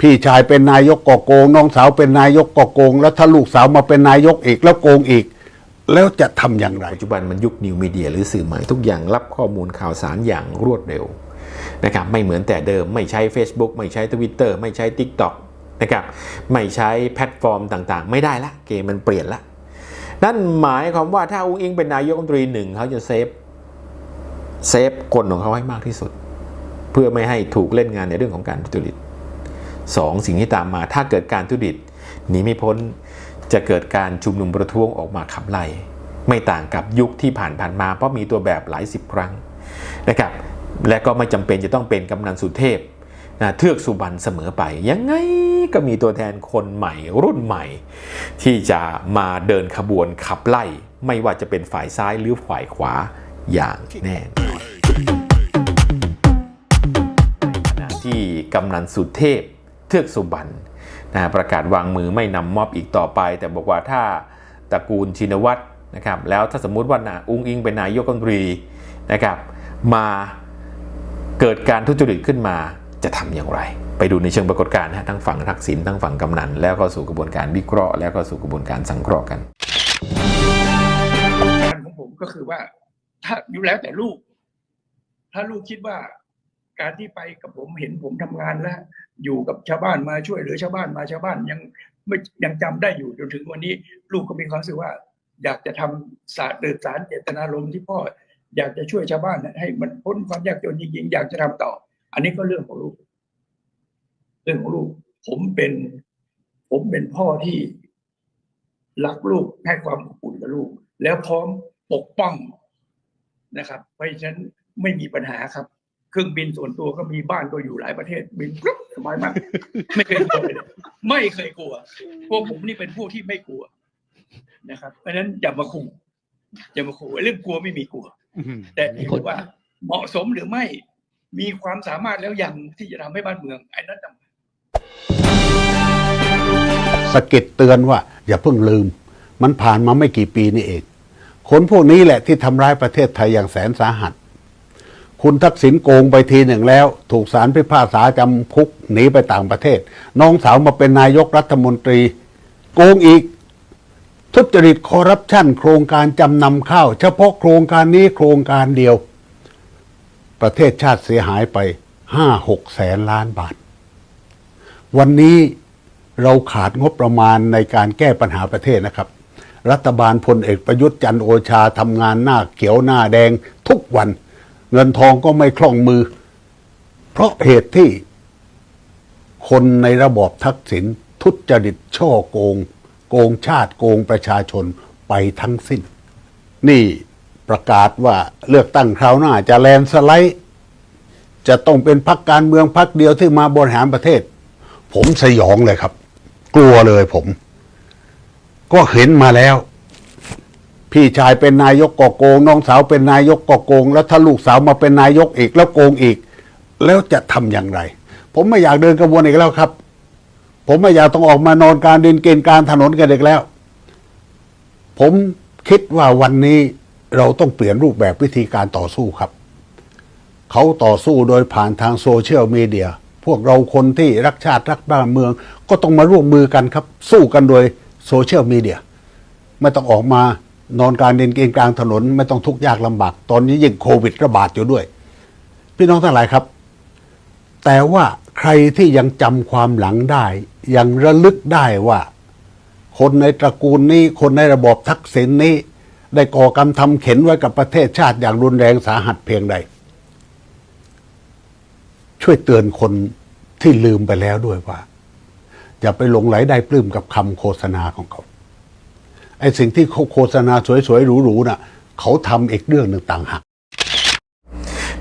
พี่ชายเป็นนายกก็โกง น้องสาวเป็นนายกก็โกง แล้วถ้าลูกสาวมาเป็นนายกอีกแล้วโกงอีก แล้วจะทำอย่างไร ปัจจุบันมันยุคนิวมีเดียหรือสื่อใหม่ทุกอย่างรับข้อมูลข่าวสารอย่างรวดเร็วนะครับไม่เหมือนแต่เดิมไม่ใช้ Facebook ไม่ใช้ Twitter ไม่ใช้ TikTok นะครับไม่ใช้แพลตฟอร์มต่างๆ ไม่ได้ละเกมมันเปลี่ยนละนั่นหมายความว่าถ้าอุ้งอิงเป็นนายกรัฐมนตรีหนึ่งเขาจะเซฟเซฟคนของเขาให้มากที่สุด เพื่อไม่ให้ถูกเล่นงานในเรื่องของการทุจริต สองสิ่งที่ตามมาถ้าเกิดการทุจริตหนีไม่พ้นจะเกิดการชุมนุมประท้วงออกมาขับไล่ไม่ต่างกับยุคที่ผ่านผ่านๆมาเพราะมีตัวแบบหลายสิบครั้งนะครับและก็ไม่จำเป็นจะต้องเป็นกำนันสุเทพนะเทือกสุบรรณเสมอไป ยังไงก็มีตัวแทนคนใหม่รุ่นใหม่ ที่จะมาเดินขบวนขับไล่ ไม่ว่าจะเป็นฝ่ายซ้ายหรือฝ่ายขวาอย่างแน่นอนขณะที่กำนันสุเทพ เทือกสุบรรณนะประกาศวางมือไม่นำม็อบอีกต่อไป แต่บอกว่าถ้าตระกูลชินวัตรนะครับแล้วถ้าสมมุติว่านาอุ้งอิงเป็นนายกรัฐมนตรีนะครับมาเกิดการทุจริตขึ้นมาจะทำอย่างไร ไปดูในเชิงปรากฏการณ์นะทั้งฝั่งทักษิณทั้งฝั่งกำนัน แล้วก็สู่กระบวนการวิเคราะห์แล้วก็สู่กระบวนการสังเคราะห์กันการของผมก็คือว่า ถ้าอยู่แล้วแต่ลูก ถ้าลูกคิดว่า การที่ไปกับผมเห็นผมทำงานแล้ว อยู่กับชาวบ้านมาช่วยเหลือชาวบ้านมาชาวบ้านยังไม่ยังจำได้อยู่จนถึงวันนี้ ลูกก็มีความรู้สึกว่า อยากจะทำสารเดิสารเจตนารมณ์ที่พ่ออยากจะช่วยชาวบ้านให้มันพ้นความยากจนจริงๆอยากจะทำต่อ อันนี้ก็เรื่องของลูก เรื่องของลูก ผมเป็น ผมเป็นพ่อที่รักลูกให้ความอบอุ่นกับลูก แล้วพร้อมปกป้องนะครับ เพราะฉะนั้นไม่มีปัญหาครับ เครื่องบินส่วนตัวก็มีบ้านก็อยู่หลายประเทศบินปุ๊บสบายมากไม่เคยกลัวเลยไม่เคยกลัว พวกผมนี่เป็นผู้ที่ไม่กลัวนะครับ เพราะฉะนั้นอย่ามาขู่อย่ามาขู่เรื่องกลัวไม่มีกลัวแต่ที่บอกว่าเหมาะสมหรือไม่มีความสามารถแล้วยังที่จะทำให้บ้านเมืองไอ้นั้นต่างหากสะกิดเตือนว่า อย่าเพิ่งลืม มันผ่านมาไม่กี่ปีนี่เอง คนพวกนี้แหละที่ทำร้ายประเทศไทยอย่างแสนสาหัส คุณทักษิณโกงไปทีหนึ่งแล้ว ถูกศาลพิพากษาจำคุกหนีไปต่างประเทศ น้องสาวมาเป็นนายกรัฐมนตรี โกงอีก ทุจริตคอร์รัปชันโครงการจำนำข้าว เฉพาะโครงการนี้โครงการเดียว ประเทศชาติเสียหายไปห้าหกแสนล้านบาท วันนี้เราขาดงบประมาณในการแก้ปัญหาประเทศนะครับ รัฐบาลพลเอกประยุทธ์จันโอชาทำงานหน้าเขียวหน้าแดงทุกวัน เงินทองก็ไม่คล่องมือ เพราะเหตุที่คนในระบอบทักษิณทุจริตช่อโกง โกงชาติโกงประชาชนไปทั้งสิ้น นี่ประกาศว่าเลือกตั้งคราวหน้าจะแลนสไลด์ จะต้องเป็นพักการเมืองพักเดียวที่มาบริหารประเทศ ผมสยองเลยครับ กลัวเลยผม ก็เห็นมาแล้ว พี่ชายเป็นนายกก็โกง น้องสาวเป็นนายกก็โกง แล้วถ้าลูกสาวมาเป็นนายกอีกแล้วโกงอีก แล้วจะทำอย่างไร ผมไม่อยากเดินกระบวนอีกแล้วครับ ผมไม่อยากต้องออกมานอนการเดินเกณฑ์การถนนกันอีกแล้ว ผมคิดว่าวันนี้เราต้องเปลี่ยนรูปแบบวิธีการต่อสู้ครับ เขาต่อสู้โดยผ่านทางโซเชียลมีเดียพวกเราคนที่รักชาติรักบ้านเมือง ก็ต้องมาร่วมมือกันครับ สู้กันโดยโซเชียลมีเดียไม่ต้องออกมา นอนกลางเดินเกณฑ์กลางถนนไม่ต้องทุกข์ยากลำบาก ตอนนี้ยิ่งโควิดระบาดอยู่ด้วย พี่น้องทั้งหลายครับ แต่ว่าใครที่ยังจำความหลังได้ ยังระลึกได้ว่า คนในตระกูลนี้ คนในระบอบทักษิณนี้ ได้ก่อกรรมทำเข็นไว้กับประเทศชาติอย่างรุนแรงสาหัสเพียงใด ช่วยเตือนคนที่ลืมไปแล้วด้วยว่าอย่าไปหลงไหลได้ปลื้มกับคำโฆษณาของเขา ไอ้สิ่งที่เขาโฆษณาสวยๆหรูๆน่ะเขาทำอีกเรื่องหนึ่งต่างหาก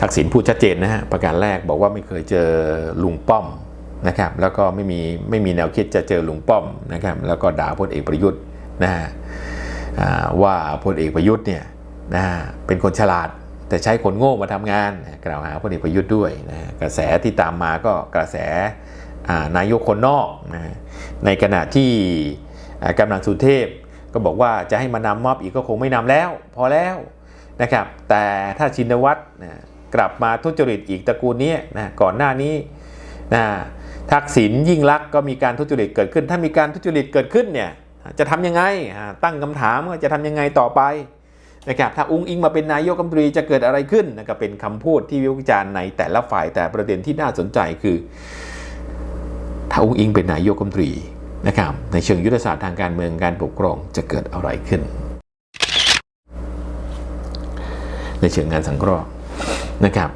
ทักษิณพูดชัดเจนนะฮะประการแรกบอกว่าไม่เคยเจอลุงป้อมนะครับ แล้วก็ไม่มีไม่มีแนวคิดจะเจอลุงป้อมนะครับ แล้วก็ด่าพลเอกประยุทธ์นะฮะว่าพลเอกประยุทธ์เนี่ยนะฮะเป็นคนฉลาดแต่ใช้คนโง่มาทำงานกล่าวหาพลเอกประยุทธ์ด้วยนะกระแสที่ตามมาก็กระแสนายกคนนอกนะในขณะที่กำนันสุเทพ ก็บอกว่าจะให้มานำมอบอีกก็คงไม่นำแล้ว พอแล้วนะครับแต่ถ้าชินวัตรนะกลับมาทุจริตอีกตระกูลนี้นะก่อนหน้านี้นะทักษิณยิ่งลักษณ์ก็มีการทุจริตเกิดขึ้น ถ้ามีการทุจริตเกิดขึ้นเนี่ยจะทำยังไงตั้งคำถามว่าจะทำยังไงต่อไปนะครับถ้าอุ้งอิงมาเป็นนายกรัฐมนตรีจะเกิดอะไรขึ้นนะครับเป็นคำพูดที่วิพากษ์วิจารณ์ในแต่ละฝ่ายแต่ประเด็นที่น่าสนใจคือ ถ้าอุ้งอิงเป็นนายกรัฐมนตรี นะครับในเชิงยุทธศาสตร์ทางการเมืองการปกครองจะเกิดอะไรขึ้น ในเชิงงานสังเคราะห์นะครับ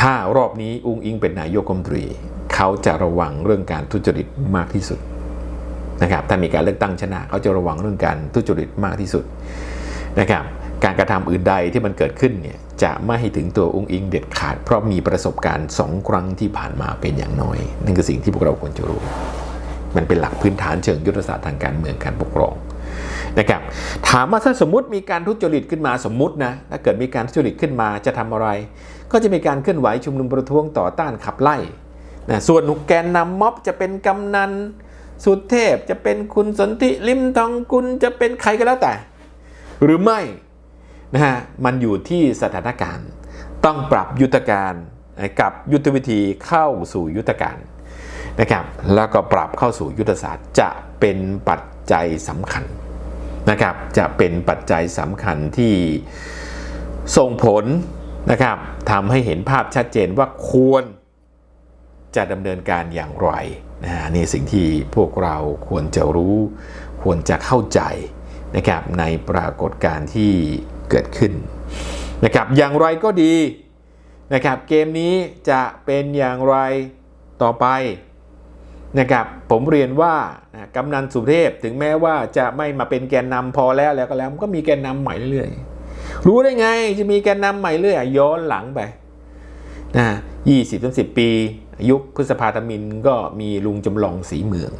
ถ้ารอบนี้อุ้งอิงเป็นนายกรัฐมนตรี เขาจะระวังเรื่องการทุจริตมากที่สุดนะครับถ้ามีการเลือกตั้งชนะ เขาจะระวังเรื่องการทุจริตมากที่สุดนะครับการกระทำอื่นใดที่มันเกิดขึ้นเนี่ยจะไม่ให้ถึงตัวอุ้งอิงเด็ดขาด เพราะมีประสบการณ์สองครั้งที่ผ่านมาเป็นอย่างน้อยนั่นคือสิ่งที่พวกเราควรจะรู้ มันเป็นหลักพื้นฐานเชิงยุทธศาสตร์ทางการเมืองการปกครองนะครับถามว่าถ้าสมมติมีการทุจริตขึ้นมาสมมตินะถ้าเกิดมีการทุจริตขึ้นมาจะทำอะไร ก็จะมีการเคลื่อนไหวชุมนุมประท้วงต่อต้านขับไล่นะส่วนแกนนำม็อบจะเป็นกำนันสุเทพจะเป็นคุณสนธิลิมทองกุลจะเป็นใครก็แล้วแต่ หรือไม่นะฮะมันอยู่ที่สถานการณ์ ต้องปรับยุทธการกับยุทธวิธีเข้าสู่ยุทธการ นะครับแล้วก็ปรับเข้าสู่ยุทธศาสตร์จะเป็นปัจจัยสำคัญนะครับจะเป็นปัจจัยสำคัญที่ส่งผลนะครับทำให้เห็นภาพชัดเจนว่าควรจะดำเนินการอย่างไรนะฮะนี่สิ่งที่พวกเราควรจะรู้ ควรจะเข้าใจนะครับในปรากฏการณ์ที่เกิดขึ้นนะครับอย่างไรก็ดีนะครับเกมนี้จะเป็นอย่างไรต่อไป นะครับผมเรียนว่านะกำนันสุเทพถึงแม้ว่าจะไม่มาเป็นแกนนำพอแล้วแล้วก็แล้วมันก็มีแกนนำใหม่เรื่อยๆ รู้ได้ไงจะมีแกนนำใหม่เรื่อยย้อนหลังไปนะยี่สิบถึงสิบปี ยุคพฤษภาธมินก็มีลุงจำลองสีเมือง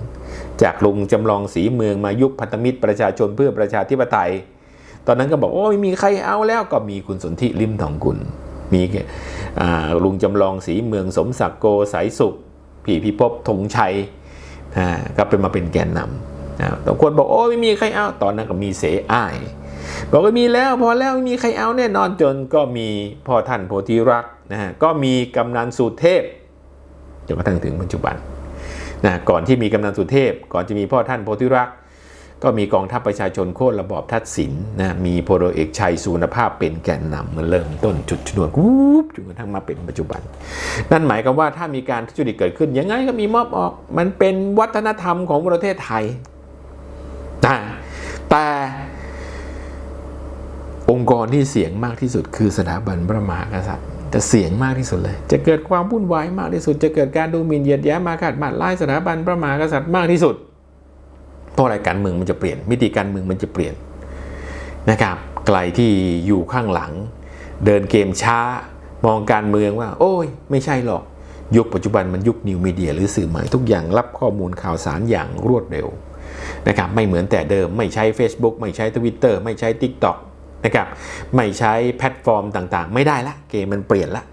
จากลุงจำลองสีเมืองมายุคพันธมิตรประชาชนเพื่อประชาธิปไตย ตอนนั้นก็บอกโอ้ไม่มีใครเอาแล้วก็มีคุณสนธิลิมทองกุลมีอ่ลุงจำลองสีเมืองสมศักดิ์โกสายสุข พี่พิภพธงชัยนะก็เป็นมาเป็นแกนนำนะบางคนบอกโอ้ไม่มีใครเอาตอนนั้นก็มีเสอ้ายบอกว่ามีแล้วพอแล้วไม่มีใครเอาแน่นอนจนก็มีพ่อท่านโพธิรักนะฮะก็มีกำนันสุเทพจนกระทั่งถึงปัจจุบันนะก่อนที่มีกำนันสุเทพ ก่อนจะมีพ่อท่านโพธิรักษ ก็มีกองทัพประชาชนโค่นระบอบทักษิณนะมีพลเอกชัยสุวรรภาพเป็นแกนนำมันเริ่มต้นจุดชนวนวูบจนกระทั่งมาเป็นปัจจุบัน นั่นหมายความว่าถ้ามีการทุจริตเกิดขึ้นยังไงก็มีมอบออก มันเป็นวัฒนธรรมของประเทศไทยนะแต่องค์กรที่เสียงมากที่สุดคือสถาบันพระมหากษัตริย์จะเสี่ยงมากที่สุดเลย จะเกิดความวุ่นวายมากที่สุด จะเกิดการดูหมิ่นเหยียดแย้มมาขาดบาดไล่สถาบันพระมหากษัตริย์มากที่สุด เพราะอะไรการเมืองมันจะเปลี่ยน มิติการเมืองมันจะเปลี่ยนนะครับใครที่อยู่ข้างหลัง เดินเกมช้ามองการเมืองว่า โอ้ย ไม่ใช่หรอกยุคปัจจุบันมันยุคนิวมีเดียหรือสื่อใหม่ทุกอย่างรับข้อมูลข่าวสารอย่างรวดเร็วนะครับไม่เหมือนแต่เดิมไม่ใช้ Facebook ไม่ใช้ Twitter ไม่ใช้ TikTok นะครับไม่ใช้แพลตฟอร์มต่างๆ ไม่ได้ละเกมมันเปลี่ยนละ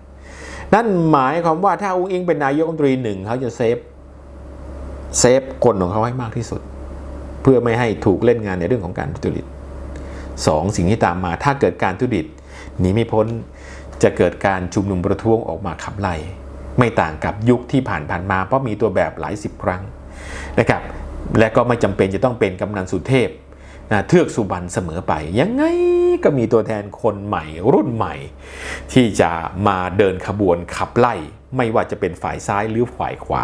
นั่นหมายความว่าถ้าอุ้งอิงเป็นนายกรัฐมนตรีหนึ่งเขาจะเซฟเซฟคนของเขาให้มากที่สุด เพื่อไม่ให้ถูกเล่นงานในเรื่องของการทุจริตสองสิ่งที่ตามมาถ้าเกิดการทุจริตหนีไม่พ้นจะเกิดการชุมนุมประท้วงออกมาขับไล่ไม่ต่างกับยุคที่ผ่านผ่านมาเพราะมีตัวแบบหลายสิบครั้งนะครับและก็ไม่จำเป็นจะต้องเป็นกำนันสุเทพนะเทือกสุบรรณเสมอไป ยังไงก็มีตัวแทนคนใหม่รุ่นใหม่ ที่จะมาเดินขบวนขับไล่ ไม่ว่าจะเป็นฝ่ายซ้ายหรือฝ่ายขวา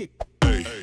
kick. Hey.